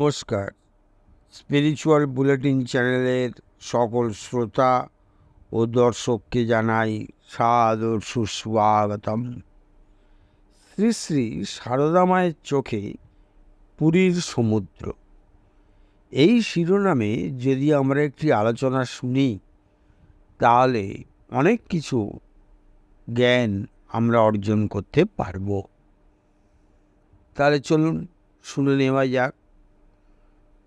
নমস্কার। Spiritual bulletin চ্যানেলের সকল শ্রোতা ও দর্শককে জানাই সাদর সুস্বাগতম। শ্রী শ্রী সারদা মায়ের চোখে পুরীর সমুদ্র। এই শিরোনামে যদি আমরা একটি আলোচনা শুনি, তাহলে অনেক কিছু জ্ঞান আমরা অর্জন করতে পারব। তাহলে চলুন শুনে নেওয়া যাক।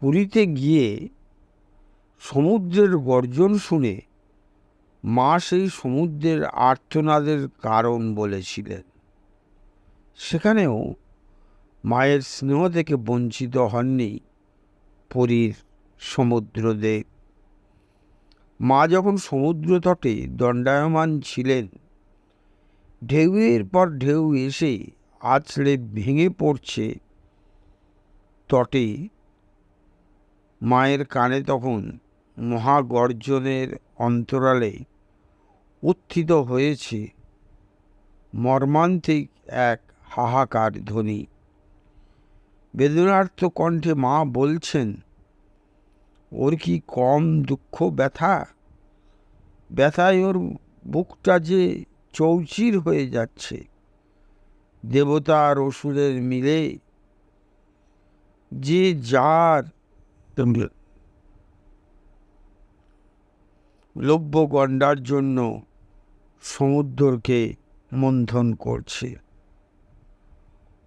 পুরীতে গিয়ে সমুদ্রের গর্জন শুনে মা সেই সমুদ্রের আর্তনাদের কারণ বলেছিলেন। সেখানেও মায়ের স্নেহ থেকে বঞ্চিত হননি পুরীর সমুদ্রদেব। মা যখন সমুদ্র তটে দণ্ডায়মান ছিলেন, ঢেউয়ের পর ঢেউ এসে আছড়ে ভেঙে পড়ছে তটে মায়ের কানে তখন মহাগর্জনের অন্তরালে উত্থিত হয়েছে মর্মান্তিক এক হাহাকার ধ্বনি। বেদনার্থ কণ্ঠে মা বলছেন, ওর কি কম দুঃখ ব্যথা? ব্যথায় ওর বুকটা যে চৌচির হয়ে যাচ্ছে। দেবতা আর অসুরের মিলে যে যার লভ্য গণ্ডার জন্য সমুদ্রকে মন্থন করছে।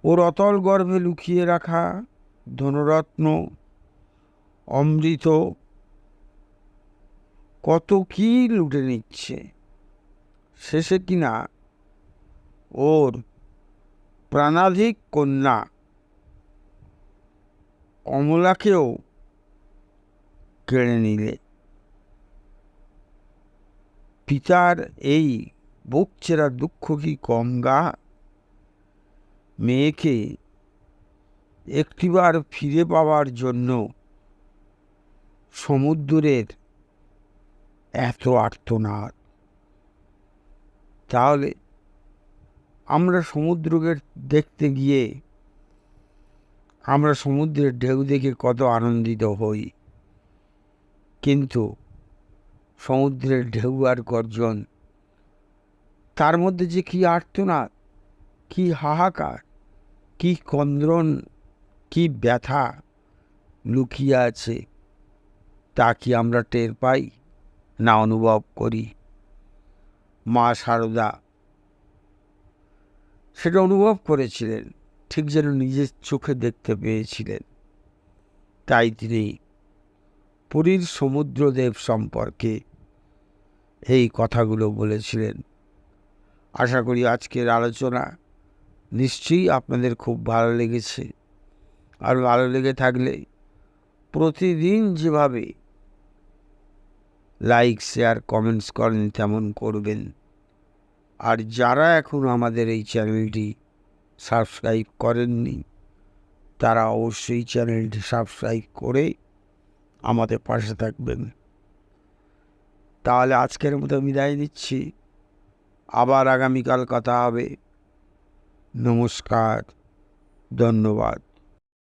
ওর অতল গর্ভে লুকিয়ে রাখা ধনরত্ন, অমৃত, কত কি লুটে নিচ্ছে? শেষে কিনা ওর প্রাণাধিক কন্যা কমলাকেও কেড়ে নিলে। পিতার এই বুক চেরা দুঃখ কি কম গা? মেয়েকে একটিবার ফিরে পাওয়ার জন্য সমুদ্রের এত আর্তনাদ। তাহলে আমরা সমুদ্রকে দেখতে গিয়ে আমরা সমুদ্রের ঢেউ দেখে কত আনন্দিত হই। কিন্তু সমুদ্রের ঢেউ আর গর্জন, তার মধ্যে যে কি আর্তনাদ, কি হাহাকার, কি কন্দ্রন কি ব্যথা লুকিয়ে আছে, তা কি আমরা টের পাই না অনুভব করি? মা সারদা, সেটা অনুভব করেছিলেন, ঠিক যেন নিজের চোখে দেখতে পেয়েছিলেন। তাই তিনি পুরীর সমুদ্রদেব সম্পর্কে এই কথাগুলো বলেছিলেন। আশা করি আজকের আলোচনা নিশ্চয়ই আপনাদের খুব ভালো লেগেছে। আর ভালো লেগে থাকলে প্রতিদিন যেভাবে লাইক, শেয়ার, কমেন্টস করেন, তেমন করবেন। আর যারা এখন আমাদের এই চ্যানেলটি সাবস্ক্রাইব করেননি, তারা অবশ্যই চ্যানেলটি সাবস্ক্রাইব করে আমাদের পাশে থাকবেন। তাহলে আজকের মতো বিদায় নিচ্ছি। আবার আগামীকাল কথা হবে। নমস্কার। ধন্যবাদ।